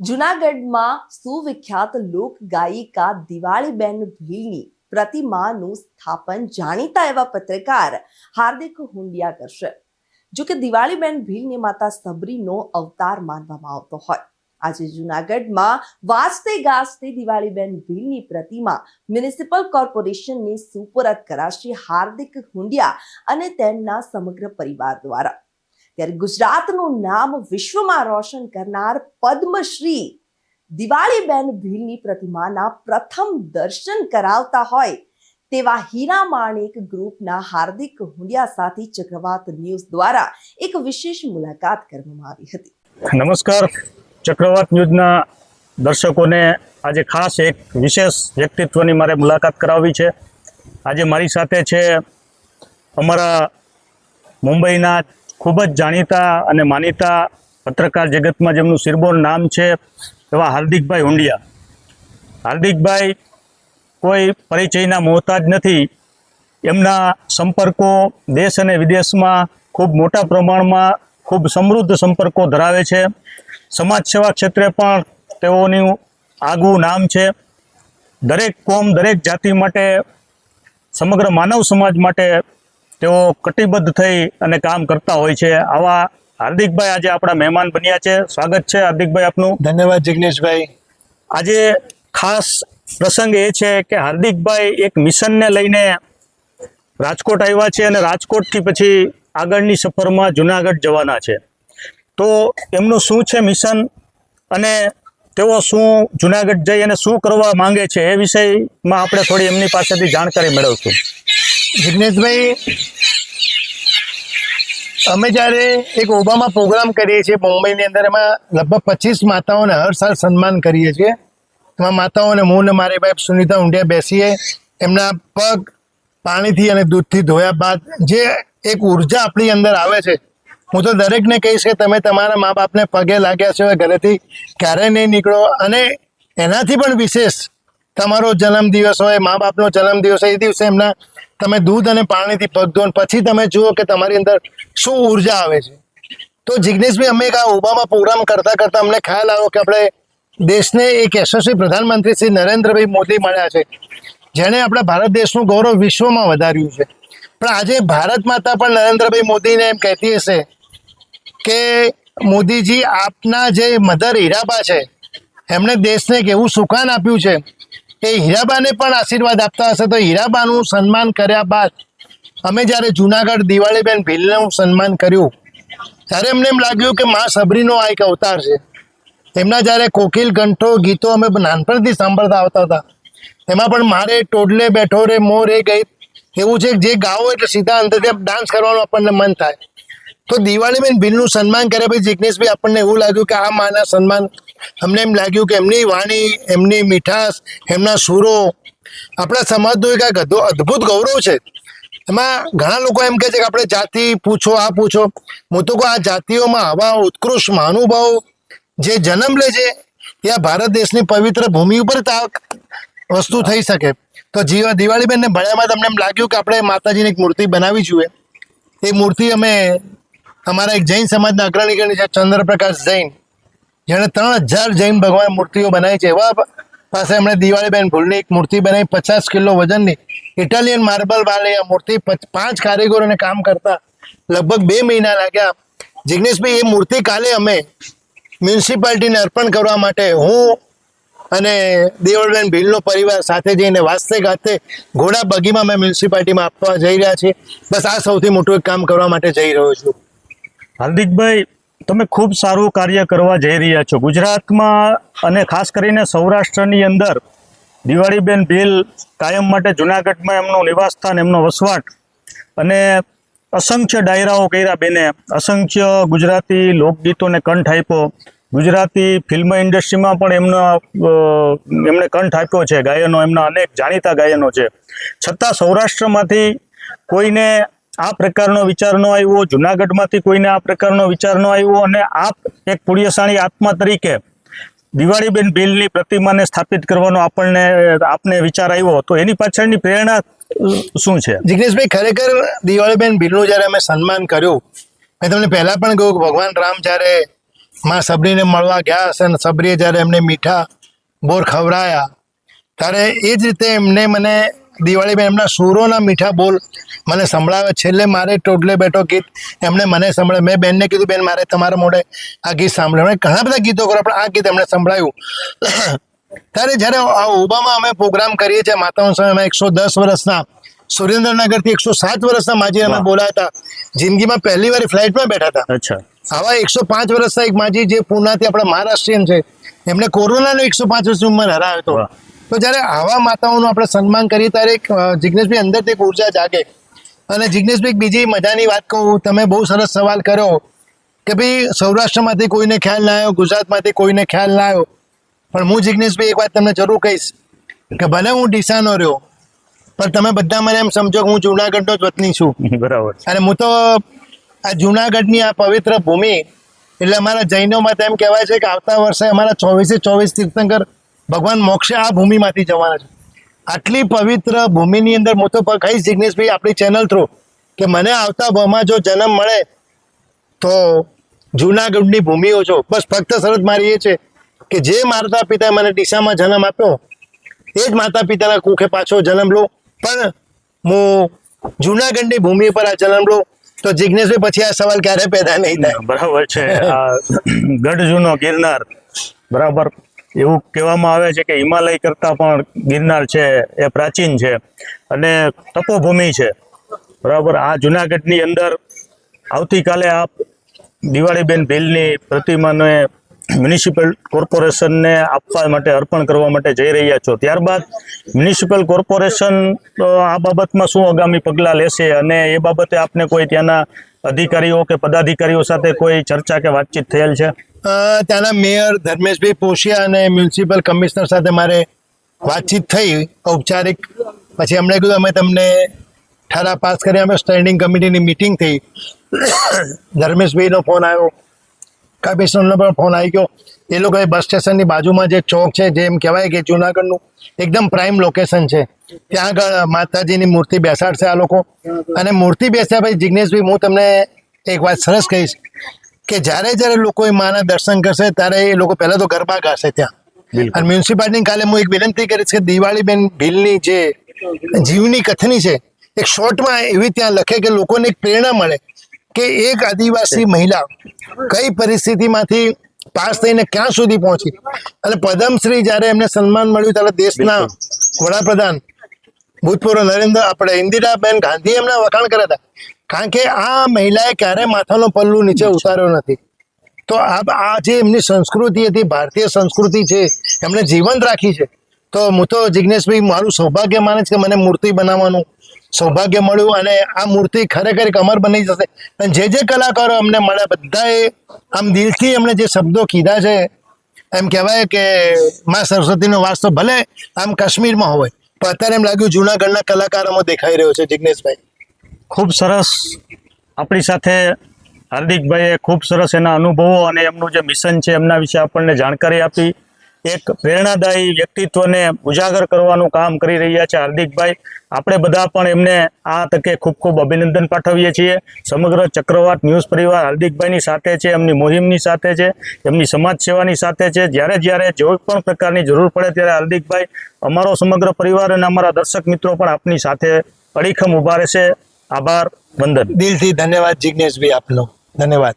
જુનાગઢમાં સુવિખ્યાત લોક ગાયિકા દિવાળીબેન ભીલની પ્રતિમાનું સ્થાપન જાણીતા એવા પત્રકાર હાર્દિક હુંડિયા કરશે. જો કે દિવાળીબેન ભીલને માતા સબરીનો અવતાર માનવામાં આવતો હોય. આજે જુનાગઢમાં વાજતે ગાજતે દિવાળીબેન ભીલની પ્રતિમા મ્યુનિસિપલ કોર્પોરેશનની સુપરત કરાશે હાર્દિક હુંડિયા અને તેમના સમગ્ર પરિવાર દ્વારા. ત્યારે ગુજરાતનું નામ વિશ્વમાં રોશન કરનાર પદ્મશ્રી દિવાળીબેન ભીલની પ્રતિમાના પ્રથમ દર્શન કરાવતા હોય તેવા હીરા માણેક ગ્રુપના હાર્દિક હુંડિયા સાથે ચક્રવાત ન્યૂઝ દ્વારા એક વિશેષ મુલાકાત કરવામાં આવી હતી. નમસ્કાર. ચક્રવાત ન્યૂઝના દર્શકોને આજે ખાસ એક વિશેષ વ્યક્તિત્વની મારે મુલાકાત કરાવવી છે. આજે મારી સાથે છે અમારા મુંબઈના ખૂબ જ જાણીતા અને માનીતા પત્રકાર જગતમાં જેમનું સિરબોર નામ છે એવા હાર્દિકભાઈ હુંડિયા. હાર્દિકભાઈ કોઈ પરિચયના મોહતાજ નથી. એમના સંપર્કો દેશ અને વિદેશમાં ખૂબ મોટા પ્રમાણમાં ખૂબ સમૃદ્ધ સંપર્કો ધરાવે છે. સમાજ સેવા ક્ષેત્રે પણ તેઓનું આગવું નામ છે. દરેક કોમ દરેક જાતિ માટે સમગ્ર માનવ સમાજ માટે તેઓ કટિબદ્ધ થઈ અને કામ કરતા હોય છે. આવા હાર્દિકભાઈ આજે આપણા મહેમાન બન્યા છે. સ્વાગત છે હાર્દિકભાઈ આપનું. ધન્યવાદ જિગ્નેશભાઈ. આજે ખાસ પ્રસંગ એ છે કે હાર્દિકભાઈ એક મિશનને લઈને રાજકોટ આવ્યા છે અને રાજકોટથી પછી આગળની સફરમાં જુનાગઢ જવાના છે. તો એમનું શું છે મિશન અને તેઓ શું જુનાગઢ જઈ અને શું કરવા માંગે છે એ વિષયમાં આપણે થોડી એમની પાસેથી જાણકારી મેળવશું. જિગ્નેશભાઈ, અમે જ્યારે એક ઓબામા પ્રોગ્રામ કરીએ છીએ મુંબઈની અંદર, એમાં લગભગ પચીસ માતાઓને હર સાલ સન્માન કરીએ છીએ. એમાં માતાઓને હું ને મારી સુનિતા ઊંડિયા બેસીએ. એમના પગ પાણીથી અને દૂધથી ધોયા બાદ જે એક ઊર્જા આપણી અંદર આવે છે, હું તો દરેકને કહીશ કે તમે તમારા મા બાપને પગે લાગ્યા છો ઘરેથી ક્યારેય નહીં નીકળો. અને એનાથી પણ વિશેષ તમારો જન્મદિવસ હોય મા બાપનો જન્મદિવસ હોય, એ દિવસે એમના તમે દૂધ અને પાણીથી પગ ધોન પછી તમે જુઓ કે તમારી અંદર શું ઊર્જા આવે છે. તો જિજ્ઞેશભાઈ અમે એક આ ઓબામા પ્રોગ્રામ કરતાં કરતાં અમને ખ્યાલ આવ્યો કે આપણે દેશને એક યશસ્વી પ્રધાનમંત્રી શ્રી નરેન્દ્રભાઈ મોદી મળ્યા છે, જેણે આપણા ભારત દેશનું ગૌરવ વિશ્વમાં વધાર્યું છે. પણ આજે ભારત માતા પણ નરેન્દ્રભાઈ મોદીને એમ કહેતી હશે કે મોદીજી આપના જે મધર હીરાબા છે, એમણે દેશને એક એવું સુકાન આપ્યું છે કે હીરાબાને પણ આશીર્વાદ આપતા હશે. તો હીરાબાનું સન્માન કર્યા બાદ અમે જ્યારે જુનાગઢ દિવાળીબેન ભીલનું સન્માન કર્યું, ત્યારે એમને એમ લાગ્યું કે મા સબરીનો આ એક અવતાર છે. એમના જ્યારે કોકિલ કંઠો ગીતો અમે નાનપણથી સાંભળતા આવતા હતા. એમાં પણ મારે ટોડલે બેઠો રે મોર એ ગઈ. એવું છે જે ગાવો એટલે સીધા અંતરથી ડાન્સ કરવાનું આપણને મન થાય. તો દિવાળીબેન ભીલનું સન્માન કર્યા પછી જિગ્નેશભાઈ આપણને એવું લાગ્યું કે આ માના સન્માન અમને એમ લાગ્યું કે એમની વાણી, એમની મીઠાશ, એમના સુરો, આપણા સમાજનું એક આ અદ્ભુત ગૌરવ છે. એમાં ઘણા લોકો એમ કહે છે કે આપણે જાતિ પૂછો, આ પૂછો. હું તો કહું, આ જાતિઓમાં આવા ઉત્કૃષ્ટ મહાનુભાવો જે જન્મ લે છે ત્યાં ભારત દેશની પવિત્ર ભૂમિ ઉપર આ વસ્તુ થઈ શકે. તો જીવા, દિવાળીબેનને ભણ્યામાં તમને એમ લાગ્યું કે આપણે માતાજીની એક મૂર્તિ બનાવી જોઈએ એ મૂર્તિ અમે અમારા એક જૈન સમાજના અગ્રણી ગણી છે, ચંદ્રપ્રકાશ જૈન. જેણે ત્રણ હજાર જૈન ભગવાન મૂર્તિઓ બનાવી છે. એવા પાસે એમણે દિવાળીબેન ભૂલની એક મૂર્તિ બનાવી, પચાસ કિલો વજનની. ઇટાલિયન માર્બલ વાળી આ મૂર્તિ પચ- કારીગરોને કામ કરતા લગભગ બે મહિના લાગ્યા. જિગ્નેશભાઈ, એ મૂર્તિ કાલે અમે મ્યુનિસિપાલિટીને અર્પણ કરવા માટે હું અને દેવળબેન ભીલનો પરિવાર સાથે જઈને વાસ્તે ગાતે ઘોડા બગીમાં મેં મ્યુનિસિપાલિટીમાં આપવા જઈ રહ્યા છીએ. બસ આ સૌથી મોટું એક કામ કરવા માટે જઈ રહ્યો છું. હાર્દિકભાઈ તમે ખૂબ સારું કાર્ય કરવા જઈ રહ્યા છો. ગુજરાતમાં અને ખાસ કરીને સૌરાષ્ટ્રની અંદર દિવાળીબેન ભીલ કાયમ માટે જુનાગઢમાં એમનું નિવાસસ્થાન, એમનો વસવાટ અને અસંખ્ય ડાયરાઓ કર્યા બેને. અસંખ્ય ગુજરાતી લોકગીતોને કંઠ આપ્યો. ગુજરાતી ફિલ્મ ઇન્ડસ્ટ્રીમાં પણ એમનો એમણે કંઠ આપ્યો છે. ગાયનો એમના અનેક જાણીતા ગાયનો છે. છતાં સૌરાષ્ટ્રમાંથી કોઈને આ પ્રકારનો વિચાર ન આવ્યો, જુનાગઢમાંથી કોઈને આ પ્રકારનો વિચાર ન આવ્યો અને આપ એક પુણ્યશાળી આત્મા તરીકે દિવાળીબેન ભીલની પ્રતિમાને સ્થાપિત કરવાનો આપણને, આપને વિચાર આવ્યો તો એની પાછળની પ્રેરણા શું છે? જિગ્નેશભાઈ, ખરેખર દિવાળીબેન ભીલનું જ્યારે અમે સન્માન કર્યું, મેં તમને પહેલાં પણ કહ્યું ભગવાન રામ જ્યારે માં સબરીને મળવા ગયા હશે અને સબરીએ જ્યારે એમને મીઠા બોર ખવડાયા, ત્યારે એ જ રીતે એમને મને દિવાળીમાં એમના સુરોના મીઠા બોલ મને સંભળાવે છેલ્લે મારે ટોટલે બેઠો ગીત એમણે મને સંભળે મેં બેનને કીધું બેન મારે તમારા મોઢે આ ગીત સાંભળ્યું ઘણા બધા ગીતો કરો પણ આ ગીત એમણે સંભળાયું. ત્યારે જ્યારે આ ઓબામાં અમે પ્રોગ્રામ કરીએ છીએ માતાઓ સમયમાં એકસો દસ વર્ષના સુરેન્દ્રનગરથી એકસો સાત વર્ષના માજી અમે. બોલાયા હતા. જિંદગીમાં પહેલી વાર ફ્લાઇટમાં બેઠા હતા. અચ્છા. આવા એકસો પાંચ વર્ષના એક માજી જે પૂનાથી આપણા મહારાષ્ટ્રીયન છે એમને કોરોનાનો એકસો પાંચ વર્ષની ઉંમર હરાવ્યો હતો. તો જ્યારે આવા માતાઓનું આપણે સન્માન કરીએ ત્યારે એક જિજ્ઞેશભાઈ અંદરથી એક ઊર્જા જાગે. અને જિજ્ઞેશભાઈ બીજી મજાની વાત કહું તમે બહુ સરસ સવાલ કર્યો કે ભાઈ સૌરાષ્ટ્રમાંથી કોઈને ખ્યાલ ના આવ્યો ગુજરાતમાંથી કોઈને ખ્યાલ ના આવ્યો. પણ હું જિજ્ઞેશભાઈ એક વાત તમને જરૂર કહીશ કે ભલે હું ડીસાનો રહ્યો પણ તમે બધા મને એમ સમજો કે હું જુનાગઢનો જ વતની છું. બરાબર. અને હું તો આ જુનાગઢની આ પવિત્ર ભૂમિ એટલે અમારા જૈનોમાં માટે એમ કહેવાય છે કે આવતા વર્ષે અમારા ચોવીસે ચોવીસ તીર્થંકર ભગવાન મોક્ષે આ ભૂમિમાંથી જવાના છે. આટલી પવિત્ર ભૂમિની અંદર હું તો કહીશ જિગ્નેશભાઈ આપણી ચેનલ થ્રુ કે મને આવતા ભાવમાં જો જન્મ મળે, તો જૂનાગઢની ભૂમિઓ છો બસ ફક્ત શરત મારી એ છે કે જે માતા પિતાએ મને ડીસામાં જન્મ આપ્યો, એ જ માતા પિતાના કુખે પાછો જન્મ લો. પણ હું જૂનાગઢની ભૂમિ પર આ જન્મ લો, તો જિજ્ઞેશભાઈ પછી આ સવાલ ક્યારે પેદા નહીં થાય? બરાબર છે. ગઢ જૂનો ગિરનાર, બરાબર. એવું કહેવામાં આવે છે કે હિમાલય કરતાં પણ ગિરનાર છે, એ પ્રાચીન છે અને તપોભૂમિ છે. બરાબર? આ જુનાગઢની અંદર આવતીકાલે આપ દિવાળીબેન ભીલની પ્રતિમાને મ્યુનિસિપલ કોર્પોરેશનને આપવા માટે અર્પણ કરવા માટે જઈ રહ્યા છો. ત્યારબાદ મ્યુનિસિપલ કોર્પોરેશન આ બાબતમાં શું આગામી પગલાં લેશે અને એ બાબતે આપને કોઈ ત્યાંના અધિકારીઓ કે પદાધિકારીઓ સાથે કોઈ ચર્ચા કે વાતચીત થયેલ છે? ત્યાંના મેયર ધર્મેશભાઈ પોશિયા અને મ્યુનિસિપલ કમિશનર સાથે મારે વાતચીત થઈ ઔપચારિક. પછી એમણે કીધું, અમે તમને ઠરાવ પાસ કરી અમે સ્ટેન્ડિંગ કમિટીની મિટિંગ થઈ. ધર્મેશભાઈનો ફોન આવ્યો, કમિશનરનો પણ ફોન આવી ગયો. એ લોકોએ બસ સ્ટેશનની બાજુમાં જે ચોક છે જેમ કહેવાય કે જુનાગઢનું, એકદમ પ્રાઇમ લોકેશન છે. ત્યાં આગળ માતાજીની મૂર્તિ બેસાડશે આ લોકો. અને મૂર્તિ બેસ્યા પછી જિજ્ઞેશભાઈ હું તમને એક વાત સરસ કહીશ. કે જ્યારે જ્યારે લોકો એ માના દર્શન કરશે ત્યારે એ લોકો પહેલાં તો ગરબા ગાશે ત્યાં. અને મ્યુનિસિપાલિટી કાલે હું એક વિનંતી કરીશ કે દિવાળીબેન ભીલની જે જીવની કથની છે એક શોર્ટમાં એવી ત્યાં લખે કે લોકોને એક પ્રેરણા મળે કે એક આદિવાસી મહિલા કઈ પરિસ્થિતિમાંથી પાસ થઈને ક્યાં સુધી પહોંચી. અને પદ્મશ્રી જ્યારે એમને સન્માન મળ્યું ત્યારે દેશના વડાપ્રધાન ભૂતપૂર્વ નરેન્દ્ર આપણે ઇન્દિરાબેન ગાંધી એમના વખાણ કર્યા હતા. કારણ કે આ મહિલાએ ક્યારેય માથાનો પલ્લુ નીચે ઉતાર્યો નથી. તો આ આ જે એમની સંસ્કૃતિ હતી ભારતીય સંસ્કૃતિ છે એમણે જીવંત રાખી છે. તો હું તો જિજ્ઞેશભાઈ મારું સૌભાગ્ય માને છે કે મને મૂર્તિ બનાવવાનું સૌભાગ્ય મળ્યું અને આ મૂર્તિ ખરેખર એક અમર બની જશે. અને જે જે કલાકારો અમને મળ્યા બધાએ આમ દિલથી એમણે જે શબ્દો કીધા છે એમ કહેવાય કે મા સરસ્વતીનો વાસ તો ભલે આમ કાશ્મીરમાં હોય પણ અત્યારે એમ લાગ્યું જૂનાગઢના કલાકારોમાં દેખાઈ રહ્યો છે જિજ્ઞેશભાઈ ખૂબ સરસ આપણી સાથે હાર્દિકભાઈએ ખૂબ સરસ એના અનુભવો અને એમનું જે મિશન છે એમના વિશે આપણને જાણકારી આપી. એક પ્રેરણાદાયી વ્યક્તિત્વને ઉજાગર કરવાનું કામ કરી રહ્યા છે હાર્દિકભાઈ. આપણે બધા પણ એમને આ તકે ખૂબ ખૂબ અભિનંદન પાઠવીએ છીએ. સમગ્ર ચક્રવાત ન્યૂઝ પરિવાર હાર્દિકભાઈની સાથે છે, એમની મુહિમની સાથે છે, એમની સમાજ સેવાની સાથે છે. જ્યારે જ્યારે કોઈ પણ પ્રકારની જરૂર પડે ત્યારે હાર્દિકભાઈ, અમારો સમગ્ર પરિવાર અને અમારા દર્શક મિત્રો પણ આપની સાથે અડીખમ ઊભા રહેશે. આભાર વંદન. દિલથી ધન્યવાદ જિજ્ઞેશભાઈ આપનો. ધન્યવાદ.